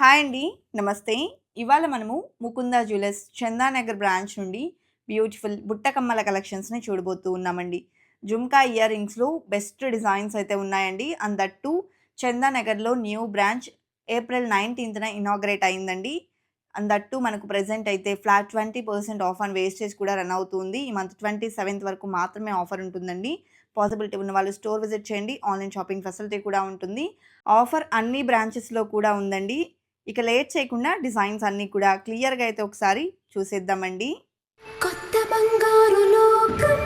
Hi అండి. నమస్తే. ఇవాళ మనము ముకుందా జ్యువెలర్స్ చందానగర్ బ్రాంచ్ నుండి బ్యూటిఫుల్ బుట్టకమ్మల కలెక్షన్స్ని చూడబోతూ ఉన్నామండి. జుమ్కా ఇయర్ రింగ్స్లో బెస్ట్ డిజైన్స్ అయితే ఉన్నాయండి. అండ్ దట్ టు చందానగర్లో న్యూ బ్రాంచ్ ఏప్రిల్ నైన్టీన్త్న ఇనాగ్రేట్ అయిందండి. అండ్ దట్ టు మనకు ప్రజెంట్ అయితే flat twenty percent off on wastage కూడా రన్ అవుతుంది. ఈ మంత్ ట్వంటీ సెవెంత్ వరకు మాత్రమే ఆఫర్ ఉంటుందండి. పాసిబిలిటీ ఉన్న వాళ్ళు స్టోర్ విజిట్ చేయండి. ఆన్లైన్ షాపింగ్ ఫెసిలిటీ కూడా ఉంటుంది. ఆఫర్ అన్ని బ్రాంచెస్లో కూడా ఉందండి. ఇక లేట్ చేయకుండా డిజైన్స్ అన్నీ కూడా క్లియర్గా అయితే ఒకసారి చూసేద్దామండి. కొత్త బంగారు లోకం.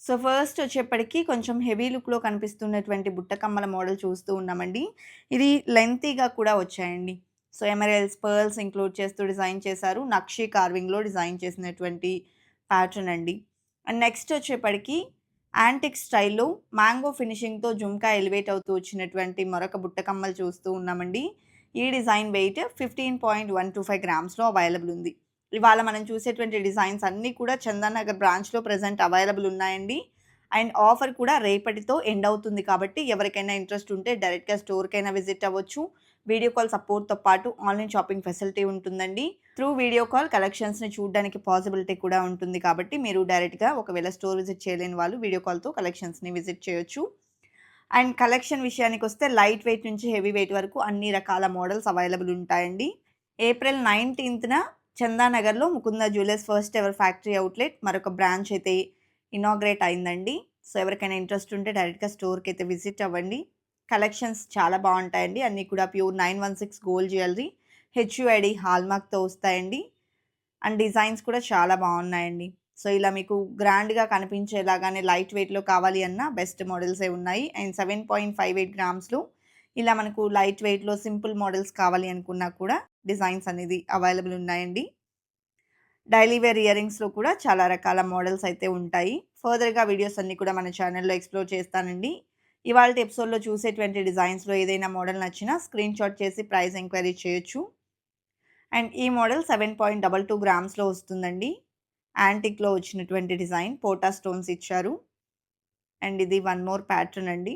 సో ఫస్ట్ వచ్చేప్పటికి కొంచెం హెవీ లుక్లో కనిపిస్తున్నటువంటి బుట్టకమ్మల మోడల్ చూస్తూ ఉన్నామండి. ఇది లెంతీగా కూడా వచ్చాయండి. సో ఎమరల్స్ పర్ల్స్ ఇంక్లూడ్ చేస్తూ డిజైన్ చేశారు. నక్షి కార్వింగ్లో డిజైన్ చేసినటువంటి ప్యాటర్న్ అండి. అండ్ నెక్స్ట్ వచ్చేప్పటికి యాంటిక్ స్టైల్లో మ్యాంగో ఫినిషింగ్తో జుమ్కా ఎలివేట్ అవుతూ వచ్చినటువంటి మరొక బుట్టకమ్మలు చూస్తూ ఉన్నామండి. ఈ design weight fifteen point one two five గ్రామ్స్లో available ఉంది. ఇవాళ మనం చూసేటువంటి డిజైన్స్ అన్నీ కూడా చందనగర్ బ్రాంచ్లో ప్రజెంట్ అవైలబుల్ ఉన్నాయండి. అండ్ ఆఫర్ కూడా రేపటితో ఎండ్ అవుతుంది కాబట్టి ఎవరికైనా ఇంట్రెస్ట్ ఉంటే డైరెక్ట్గా స్టోర్కైనా విజిట్ అవ్వచ్చు. వీడియో కాల్ సపోర్ట్తో పాటు ఆన్లైన్ షాపింగ్ ఫెసిలిటీ ఉంటుందండి. త్రూ వీడియో కాల్ కలెక్షన్స్ని చూడడానికి పాసిబిలిటీ కూడా ఉంటుంది కాబట్టి మీరు డైరెక్ట్గా ఒకవేళ స్టోర్ విజిట్ చేయలేని వాళ్ళు వీడియో కాల్తో కలెక్షన్స్ని విజిట్ చేయొచ్చు. అండ్ కలెక్షన్ విషయానికి వస్తే లైట్ వెయిట్ నుంచి హెవీ వెయిట్ వరకు అన్ని రకాల మోడల్స్ అవైలబుల్ ఉంటాయండి. ఏప్రిల్ నైన్టీన్త్న చందానగర్లో Mukunda jewellers first ever factory outlet మరొక బ్రాంచ్ అయితే ఇనాగ్రేట్ అయిందండి. సో ఎవరికైనా ఇంట్రెస్ట్ ఉంటే డైరెక్ట్గా స్టోర్కి అయితే విజిట్ అవ్వండి. కలెక్షన్స్ చాలా బాగుంటాయండి. అన్నీ కూడా pure nine one six gold jewellery HUID హాల్మార్క్తో వస్తాయండి. అండ్ డిజైన్స్ కూడా చాలా బాగున్నాయండి. సో ఇలా మీకు గ్రాండ్గా కనిపించేలాగానే లైట్ వెయిట్లో కావాలి అన్న బెస్ట్ మోడల్సే ఉన్నాయి. And seven point five eight గ్రామ్స్లో ఇలా మనకు లైట్ వెయిట్లో సింపుల్ మోడల్స్ కావాలి అనుకున్నా కూడా డిజైన్స్ అనేది అవైలబుల్ ఉన్నాయండి. డైలీ వేర్ ఇయరింగ్స్లో కూడా చాలా రకాల మోడల్స్ అయితే ఉంటాయి. ఫర్దర్గా వీడియోస్ అన్నీ కూడా మన ఛానల్లో ఎక్స్ప్లోర్ చేస్తానండి. ఇవాళ ఎపిసోడ్లో చూసేటువంటి డిజైన్స్లో ఏదైనా మోడల్ నచ్చినా స్క్రీన్ షాట్ చేసి ప్రైస్ ఎంక్వైరీ చేయొచ్చు. అండ్ ఈ model seven point double two గ్రామ్స్లో వస్తుందండి. యాంటిక్లో వచ్చినటువంటి డిజైన్ పోటా స్టోన్స్ ఇచ్చారు. అండ్ ఇది వన్ మోర్ ప్యాటర్న్ అండి.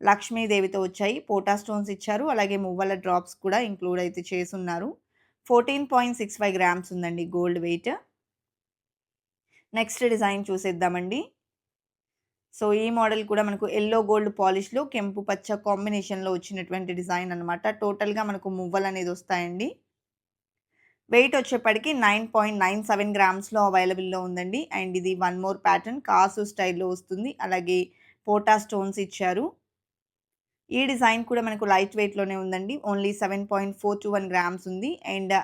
లక్ష్మీదేవితో వచ్చాయి. పోటా స్టోన్స్ ఇచ్చారు. అలాగే మువ్వల డ్రాప్స్ కూడా ఇంక్లూడ్ అయితే చేసున్నారు fourteen point six five grams ఉందండి గోల్డ్ వెయిట్. నెక్స్ట్ డిజైన్ చూసేద్దామండి. సో ఈ మోడల్ కూడా మనకు ఎల్లో గోల్డ్ పాలిష్లో కెంపు పచ్చ కాంబినేషన్లో వచ్చినటువంటి డిజైన్ అనమాట టోటల్గా మనకు మువ్వలు అనేది వస్తాయండి. వెయిట్ వచ్చేప్పటికి నైన్ పాయింట్ నైన్ సెవెన్ గ్రామ్స్లో అవైలబుల్లో ఉందండి. అండ్ ఇది వన్ మోర్ ప్యాటర్న్. కాసు స్టైల్లో వస్తుంది. అలాగే పోటా స్టోన్స్ ఇచ్చారు. ఈ డిజైన్ కూడా మనకు లైట్ వెయిట్లోనే ఉందండి. Only seven point four two one grams ఉంది. అండ్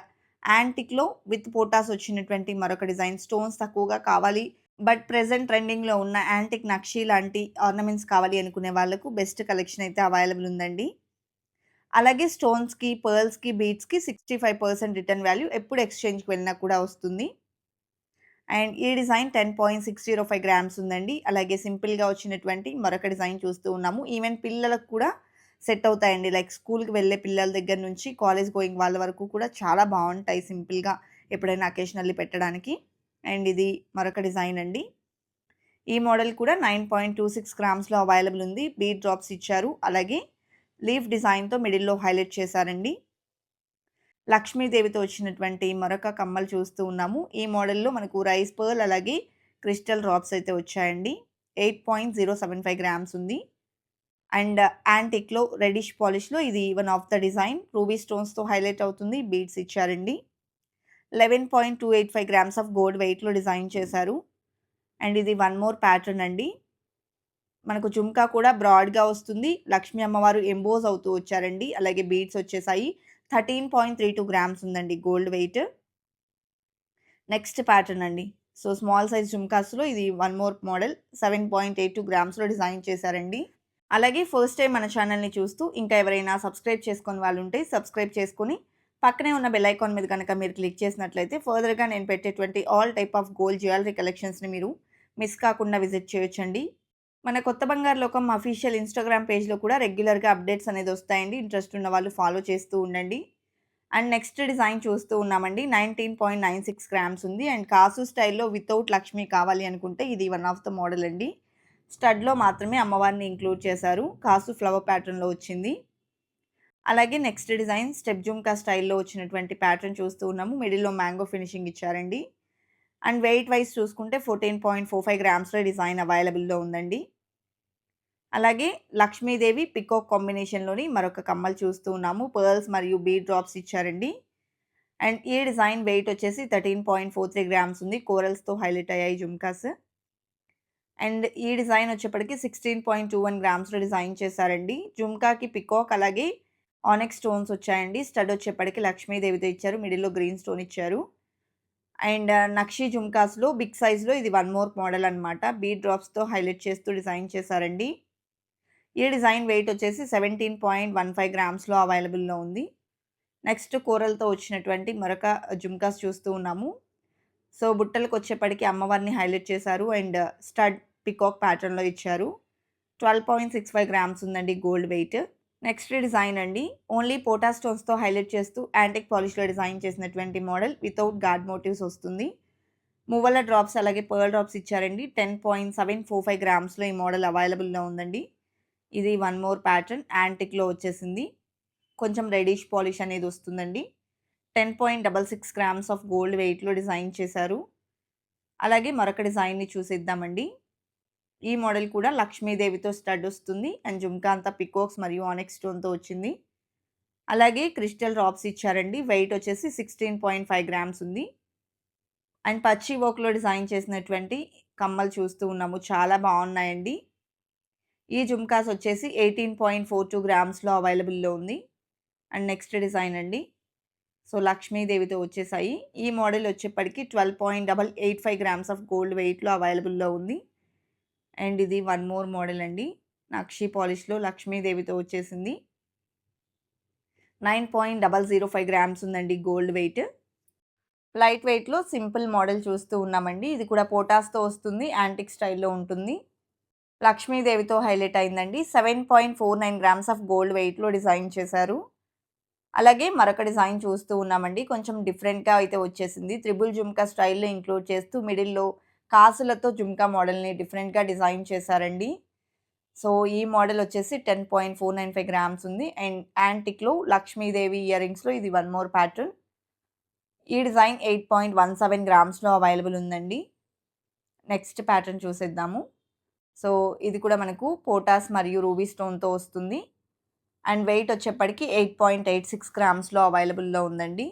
యాంటిక్లో విత్ పోటాస్ వచ్చినటువంటి మరొక డిజైన్ స్టోన్స్ తక్కువగా కావాలి. బట్ ప్రెసెంట్ ట్రెండింగ్లో ఉన్న యాంటిక్ నక్షి లాంటి ఆర్నమెంట్స్ కావాలి అనుకునే వాళ్ళకు బెస్ట్ కలెక్షన్ అయితే అవైలబుల్ ఉందండి. అలాగే స్టోన్స్కి పర్ల్స్కి బీట్స్కి sixty five percent return value ఎప్పుడు ఎక్స్చేంజ్కి వెళ్ళినా కూడా వస్తుంది. అండ్ ఈ design ten point six zero five grams ఉందండి. అలాగే సింపుల్గా వచ్చినటువంటి మరొక డిజైన్ చూస్తూ ఉన్నాము. ఈవెన్ పిల్లలకు కూడా సెట్ అవుతాయండి. లైక్ స్కూల్కి వెళ్ళే పిల్లల దగ్గర నుంచి కాలేజ్ గోయింగ్ వాళ్ళ వరకు కూడా చాలా బాగుంటాయి సింపుల్గా ఎప్పుడైనా అకేషనల్లీ పెట్టడానికి. అండ్ ఇది మరొక డిజైన్ అండి. ఈ మోడల్ కూడా నైన్ పాయింట్ టూ సిక్స్ గ్రామ్స్లో అవైలబుల్ ఉంది. బీట్ డ్రాప్స్ ఇచ్చారు. అలాగే లీఫ్ డిజైన్తో మిడిల్లో హైలైట్ చేశారండి. లక్ష్మీదేవితో వచ్చినటువంటి మరొక కమ్మలు చూస్తూ ఉన్నాము. ఈ మోడల్లో మనకు రైస్ పర్ల్ అలాగే క్రిస్టల్ రాబ్స్ అయితే వచ్చాయండి. Eight point zero seven five grams ఉంది. అండ్ యాంటిక్లో రెడిష్ పాలిష్లో ఇది one of the design. Ruby స్టోన్స్తో హైలైట్ అవుతుంది. బీడ్స్ ఇచ్చారండి. Eleven point two eight five grams of gold వెయిట్లో డిజైన్ చేశారు. అండ్ ఇది వన్ మోర్ ప్యాటర్న్ అండి. మనకు జుమ్కా కూడా బ్రాడ్గా వస్తుంది. లక్ష్మీ అమ్మవారు ఎంబోజ్ అవుతూ వచ్చారండి. అలాగే బీడ్స్ వచ్చేసాయి. Thirteen point three two grams ఉందండి గోల్డ్ వెయిట్. నెక్స్ట్ ప్యాటర్న్ అండి. సో స్మాల్ సైజ్ జుమ్కాస్లో ఇది one more model. Seven point eight two గ్రామ్స్లో design చేశారండి. అలాగే ఫస్ట్ టైం మన ఛానల్ని చూస్తూ ఇంకా ఎవరైనా సబ్స్క్రైబ్ చేసుకుని వాళ్ళు ఉంటే సబ్స్క్రైబ్ చేసుకుని పక్కనే ఉన్న బెల్ ఐకాన్ మీద కనుక మీరు క్లిక్ చేసినట్లయితే ఫర్దర్గా నేను పెట్టేటువంటి all type of gold jewellery కలెక్షన్స్ని మీరు మిస్ కాకుండా విజిట్ చేయొచ్చండి. మన కొత్త బంగారు లోకం అఫీషియల్ ఇన్స్టాగ్రామ్ పేజ్లో కూడా రెగ్యులర్గా అప్డేట్స్ అనేది వస్తాయండి. ఇంట్రెస్ట్ ఉన్న వాళ్ళు ఫాలో చేస్తూ ఉండండి. అండ్ నెక్స్ట్ డిజైన్ చూస్తూ ఉన్నామండి. Nineteen point nine six grams ఉంది. అండ్ కాసు స్టైల్లో వితౌట్ లక్ష్మి కావాలి అనుకుంటే ఇది వన్ ఆఫ్ ద మోడల్ అండి. స్టడ్లో మాత్రమే అమ్మవారిని ఇంక్లూడ్ చేశారు. కాసు ఫ్లవర్ ప్యాటర్న్లో వచ్చింది. అలాగే నెక్స్ట్ డిజైన్ స్టెప్ జుమ్కా స్టైల్‌లో వచ్చినటువంటి ప్యాటర్న్ చూస్తూ ఉన్నాము. మిడిల్‌లో మ్యాంగో ఫినిషింగ్ ఇచ్చారండి. అండ్ వెయిట్ వైస్ చూసుకుంటే 14.45 గ్రామ్స్‌లో డిజైన్ అవైలబుల్‌లో ఉందండి. అలాగే లక్ష్మీదేవి పికాక్ కాంబినేషన్‌లోని మరొక కమ్మలు చూస్తూ ఉన్నాము. పర్ల్స్ మరియు బీడ్ డ్రాప్స్ ఇచ్చారండి. అండ్ ఈ డిజైన్ వెయిట్ వచ్చేసి 13.43 గ్రామ్స్ ఉంది. కోరల్స్‌తో హైలైట్ అయ్యాయి జుమ్కాస్. అండ్ ఈ డిజైన్ వచ్చేప్పటికి 16.21 గ్రామ్స్‌లో డిజైన్ చేశారండి. జుమ్కాకి పికాక్ అలాగే ఆనెక్ స్టోన్స్ వచ్చాయండి. స్టడ్ వచ్చేప్పటికి లక్ష్మీదేవితో ఇచ్చారు. మిడిల్‌లో గ్రీన్ స్టోన్ ఇచ్చారు. అండ్ నక్షి జుమ్కాస్‌లో బిగ్ సైజ్‌లో ఇది వన్ మోర్ మోడల్ అనమాట. బీడ్ డ్రాప్స్‌తో హైలైట్ చేస్తూ డిజైన్ చేశారండి. ఈ డిజైన్ వెయిట్ వచ్చేసి 17.15 గ్రామ్స్‌లో అవైలబుల్‌లో ఉంది. నెక్స్ట్ కూరలతో వచ్చినటువంటి మరొక జుమ్కాస్ చూస్తూ ఉన్నాము. సో, బుట్టలకు వచ్చేప్పటికి అమ్మవారిని హైలైట్ చేశారు. అండ్ స్టడ్ పికాక్ ప్యాటర్న్‌లో ఇచ్చారు. 12.65 గ్రామ్స్ ఉందండి గోల్డ్ వెయిట్. నెక్స్ట్ డిజైన్ అండి. ఓన్లీ పోటా స్టోన్స్‌తో హైలైట్ చేస్తూ యాంటిక్ పాలిష్‌లో డిజైన్ చేసినటువంటి మోడల్ వితౌట్ గార్డ్ మోటివ్స్ వస్తుంది. మువ్వల డ్రాప్స్ అలాగే పర్ల్ డ్రాప్స్ ఇచ్చారండి. 10.745 గ్రామ్స్‌లో ఈ మోడల్ అవైలబుల్‌లో ఉందండి. ఇది వన్ మోర్ ప్యాటర్న్ యాంటిక్‌లో వచ్చేసింది. కొంచెం రెడిష్ పాలిష్ అనేది వస్తుందండి. 10.66 గ్రామ్స్ ఆఫ్ గోల్డ్ వెయిట్‌లో డిజైన్ చేశారు. అలాగే మరొక డిజైన్‌ని చూసేద్దామండి. ఈ మోడల్ కూడా లక్ష్మీదేవితో స్టడ్ వస్తుంది. అండ్ జుమ్కా అంతా పికాక్స్ మరియు ఆనెక్స్ స్టోన్‌తో వచ్చింది. అలాగే క్రిస్టల్ రాప్స్ ఇచ్చారండి. వెయిట్ వచ్చేసి 16.5 గ్రామ్స్ ఉంది. అండ్ పచ్చి వర్క్‌లో డిజైన్ చేసినటువంటి కమ్మలు చూస్తూ ఉన్నాము. చాలా బాగున్నాయండి. ఈ జుమ్కాస్ వచ్చేసి 18.42 గ్రామ్స్‌లో అవైలబుల్‌లో ఉంది. అండ్ నెక్స్ట్ డిజైన్ అండి. సో, లక్ష్మీదేవితో వచ్చేసాయి. ఈ మోడల్ వచ్చేప్పటికి 12.85 గ్రామ్స్ ఆఫ్ గోల్డ్ వెయిట్‌లో అవైలబుల్‌లో ఉంది. అండ్ ఇది వన్ మోర్ మోడల్ అండి. నక్షి పాలిష్‌లో లక్ష్మీదేవితో వచ్చేసింది. 9.005 గ్రామ్స్ ఉందండి గోల్డ్ వెయిట్. లైట్ వెయిట్‌లో సింపుల్ మోడల్ చూస్తూ ఉన్నామండి. ఇది కూడా పోటాస్‌తో వస్తుంది. యాంటిక్ స్టైల్‌లో ఉంటుంది. లక్ష్మీదేవితో హైలైట్ అయిందండి. 7.49 గ్రామ్స్ ఆఫ్ గోల్డ్ వెయిట్‌లో డిజైన్ చేశారు. అలాగే మరొక డిజైన్ చూస్తూ ఉన్నామండి. కొంచెం డిఫరెంట్‌గా అయితే వచ్చేసింది. త్రిబుల్ జుమ్కా స్టైల్‌లో ఇంక్లూడ్ చేస్తూ మిడిల్‌లో కాసులతో జుమ్కా మోడల్‌ని డిఫరెంట్‌గా డిజైన్ చేశారండి. సో, ఈ మోడల్ వచ్చేసి 10.495 గ్రామ్స్ ఉంది. అండ్ యాంటిక్‌లో లక్ష్మీదేవి ఇయర్ రింగ్స్‌లో ఇది వన్ మోర్ ప్యాటర్న్. ఈ డిజైన్ 8.17 గ్రామ్స్‌లో అవైలబుల్ ఉందండి. నెక్స్ట్ ప్యాటర్న్ చూసేద్దాము. సో, ఇది కూడా మనకు పోటాస్ మరియు రూబీ స్టోన్‌తో వస్తుంది. అండ్ వెయిట్ వచ్చేప్పటికి 8.86 గ్రామ్స్‌లో అవైలబుల్‌లో ఉందండి.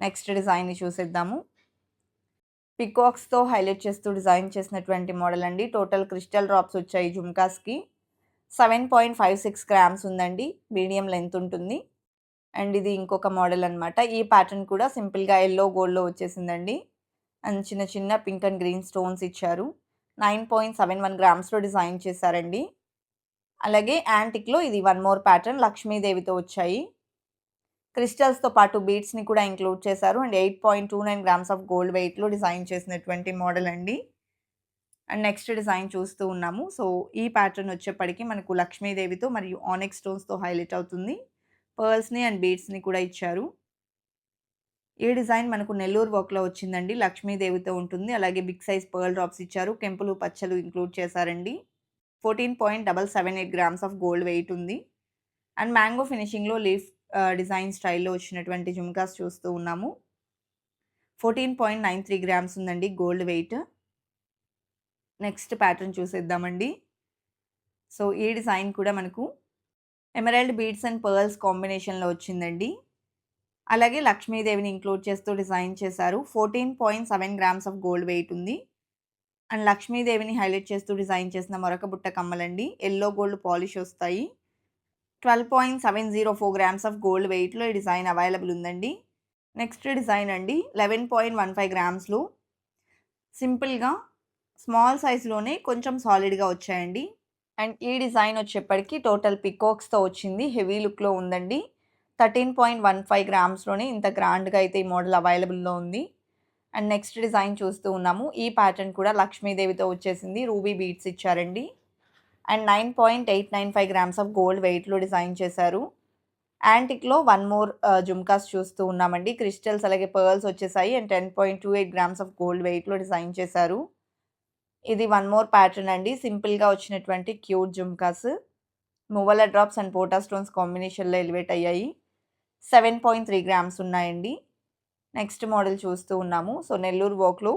నెక్స్ట్ డిజైన్‌ని చూసేద్దాము. పికాక్స్‌తో హైలైట్ చేస్తూ డిజైన్ చేసినటువంటి మోడల్ అండి. టోటల్ క్రిస్టల్ డ్రాప్స్ వచ్చాయి జుమ్కాస్‌కి. 7.56 గ్రామ్స్ ఉందండి. మీడియం లెంత్ ఉంటుంది. అండ్ ఇది ఇంకొక మోడల్ అనమాట. ఈ ప్యాటర్న్ కూడా సింపుల్‌గా ఎల్లో గోల్డ్‌లో వచ్చేసిందండి. అండ్ చిన్న చిన్న పింక్ అండ్ గ్రీన్ స్టోన్స్ ఇచ్చారు. 9.71 గ్రామ్స్‌లో డిజైన్ చేశారండి. అలాగే యాంటిక్‌లో ఇది వన్ మోర్ ప్యాటర్న్ లక్ష్మీదేవితో వచ్చాయి. క్రిస్టల్స్‌తో పాటు బీడ్స్‌ని కూడా ఇంక్లూడ్ చేశారు. అండ్ 8.29 గ్రామ్స్ ఆఫ్ గోల్డ్ వెయిట్‌లో డిజైన్ చేసినటువంటి మోడల్ అండి. అండ్ నెక్స్ట్ డిజైన్ చూస్తూ ఉన్నాము. సో, ఈ ప్యాటర్న్ వచ్చేప్పటికి మనకు లక్ష్మీదేవితో మరియు ఆనెక్స్ స్టోన్స్‌తో హైలైట్ అవుతుంది. పర్ల్స్‌ని అండ్ బీడ్స్‌ని కూడా ఇచ్చారు. ఈ డిజైన్ మనకు నెల్లూరు వర్క్‌లో వచ్చిందండి. లక్ష్మీదేవితో ఉంటుంది. అలాగే బిగ్ సైజ్ పర్ల్ డ్రాప్స్ ఇచ్చారు. కెంపులు, పచ్చలు ఇంక్లూడ్ చేశారండి. 14.778 గ్రామ్స్ ఆఫ్ గోల్డ్ వెయిట్ ఉంది. అండ్ మ్యాంగో ఫినిషింగ్‌లో లీఫ్ డిజైన్ స్టైల్‌లో వచ్చినటువంటి జుమ్కాస్ చూస్తూ ఉన్నాము. 14.93 గ్రామ్స్ ఉందండి గోల్డ్ వెయిట్. నెక్స్ట్ ప్యాటర్న్ చూసేద్దామండి. సో, ఈ డిజైన్ కూడా మనకు ఎమరాల్డ్ బీడ్స్ అండ్ పర్ల్స్ కాంబినేషన్‌లో వచ్చిందండి. అలాగే లక్ష్మీదేవిని ఇంక్లూడ్ చేస్తూ డిజైన్ చేశారు. 14.7 గ్రామ్స్ ఆఫ్ గోల్డ్ వెయిట్ ఉంది. అండ్ లక్ష్మీదేవిని హైలైట్ చేస్తూ డిజైన్ చేసిన మరొక బుట్ట కమ్మలండి. ఎల్లో గోల్డ్ పాలిష్ వస్తాయి. 12.704 గ్రామ్స్ ఆఫ్ గోల్డ్ వెయిట్‌లో ఈ డిజైన్ అవైలబుల్ ఉందండి. నెక్స్ట్ డిజైన్ అండి. 11.15 గ్రామ్స్‌లో సింపుల్‌గా స్మాల్ సైజ్‌లోనే కొంచెం సాలిడ్‌గా వచ్చాయండి. అండ్ ఈ డిజైన్ వచ్చేప్పటికి టోటల్ పికాక్స్‌తో వచ్చింది. హెవీ లుక్‌లో ఉందండి. 13.15 గ్రామ్స్‌లోనే ఇంత గ్రాండ్‌గా అయితే ఈ మోడల్ అవైలబుల్‌లో ఉంది. అండ్ నెక్స్ట్ డిజైన్ చూస్తూ ఉన్నాము. ఈ ప్యాటర్న్ కూడా లక్ష్మీదేవితో వచ్చేసింది. రూబీ బీట్స్ ఇచ్చారండి. అండ్ 9.895 గ్రామ్స్ ఆఫ్ గోల్డ్ వెయిట్‌లో డిజైన్ చేశారు. యాంటిక్‌లో వన్ మోర్ జుమ్కాస్ చూస్తూ ఉన్నామండి. క్రిస్టల్స్ అలాగే పర్ల్స్ వచ్చేసాయి. అండ్ 10.28 గ్రామ్స్ ఆఫ్ గోల్డ్ వెయిట్‌లో డిజైన్ చేశారు. ఇది వన్ మోర్ ప్యాటర్న్ అండి. సింపుల్‌గా వచ్చినటువంటి క్యూట్ జుమ్కాస్. మువల డ్రాప్స్ అండ్ పోటా స్టోన్స్ కాంబినేషన్లో ఎలివేట్ అయ్యాయి సెవెన్ పాయింట్ త్రీ గ్రామ్స్ ఉన్నాయండి నెక్స్ట్ మోడల్ చూస్తూ ఉన్నాము సో నెల్లూరు వర్క్లో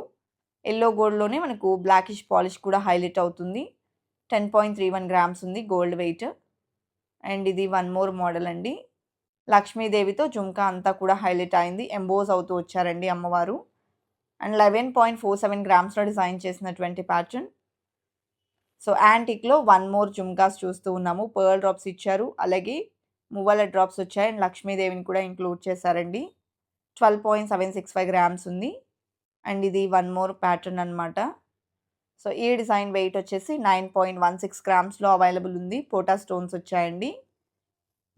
ఎల్లో గోల్డ్లోనే మనకు బ్లాకిష్ పాలిష్ కూడా హైలైట్ అవుతుంది ten point three one grams ఉంది గోల్డ్ వెయిట్ అండ్ ఇది వన్ మోర్ మోడల్ అండి. లక్ష్మీదేవితో జుంకా అంతా కూడా హైలైట్ అయింది. ఎంబోజ్ అవుతూ వచ్చారండి అమ్మవారు. And eleven point four seven గ్రామ్స్లో design చేసినటువంటి ప్యాటర్న్ సో యాంటిక్లో వన్ మోర్ జుమ్కాస్ చూస్తూ ఉన్నాము. పర్ల్ డ్రాప్స్ ఇచ్చారు. అలాగే మువ్వల డ్రాప్స్ వచ్చాయి. అండ్ లక్ష్మీదేవిని కూడా ఇంక్లూడ్ చేశారండి. Twelve point seven six five grams ఉంది. అండ్ ఇది వన్ మోర్ ప్యాటర్న్ అనమాట సో ఈ డిజైన్ వెయిట్ వచ్చేసి నైన్ పాయింట్ వన్ సిక్స్ గ్రామ్స్లో అవైలబుల్ ఉంది. పోటా స్టోన్స్ వచ్చాయండి.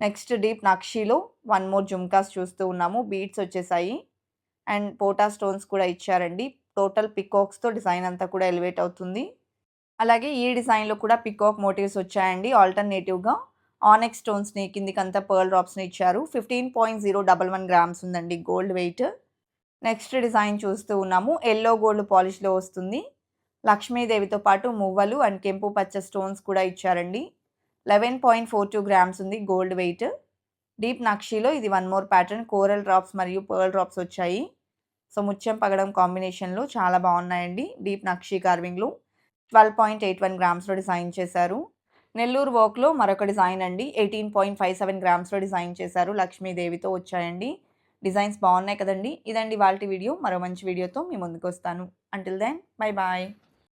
నెక్స్ట్ డీప్ నక్షిలో వన్ మోర్ జుమ్కాస్ చూస్తూ ఉన్నాము. బీట్స్ వచ్చేసాయి. అండ్ పోటా స్టోన్స్ కూడా ఇచ్చారండి. టోటల్ పికాక్స్తో డిజైన్ అంతా కూడా ఎలివేట్ అవుతుంది. అలాగే ఈ డిజైన్లో కూడా పికాక్ మోటివ్స్ వచ్చాయండి ఆల్టర్నేటివ్గా. ఆనెక్స్ స్టోన్స్ని కిందికంతా పర్ల్ డ్రాప్స్ని ఇచ్చారు. Fifteen point zero double one grams ఉందండి గోల్డ్ వెయిట్ నెక్స్ట్ డిజైన్ చూస్తూ ఉన్నాము. ఎల్లో గోల్డ్ పాలిష్లో వస్తుంది. లక్ష్మీదేవితో పాటు మువ్వలు అండ్ కెంపు పచ్చ స్టోన్స్ కూడా ఇచ్చారండి. Eleven point four two grams ఉంది గోల్డ్ వెయిట్. డీప్ నక్షీలో ఇది one more pattern. Coral drops మరియు పర్ల్ డ్రాప్స్ వచ్చాయి. సో ముత్యం పగడం కాంబినేషన్లో చాలా బాగున్నాయండి డీప్ నక్షీ కార్వింగ్లో. ట్వెల్వ్ పాయింట్ ఎయిట్ వన్ గ్రామ్స్లో డిజైన్ చేశారు. నెల్లూరు వర్క్లో మరొక డిజైన్ అండి. ఎయిటీన్ పాయింట్ ఫైవ్ సెవెన్ గ్రామ్స్లో డిజైన్ చేశారు. లక్ష్మీదేవితో వచ్చాయండి. డిజైన్స్ బాగున్నాయి కదండి. ఇదండి వాళ్ళ వీడియో. మరో మంచి వీడియోతో మీ ముందుకు వస్తాను. Until then bye bye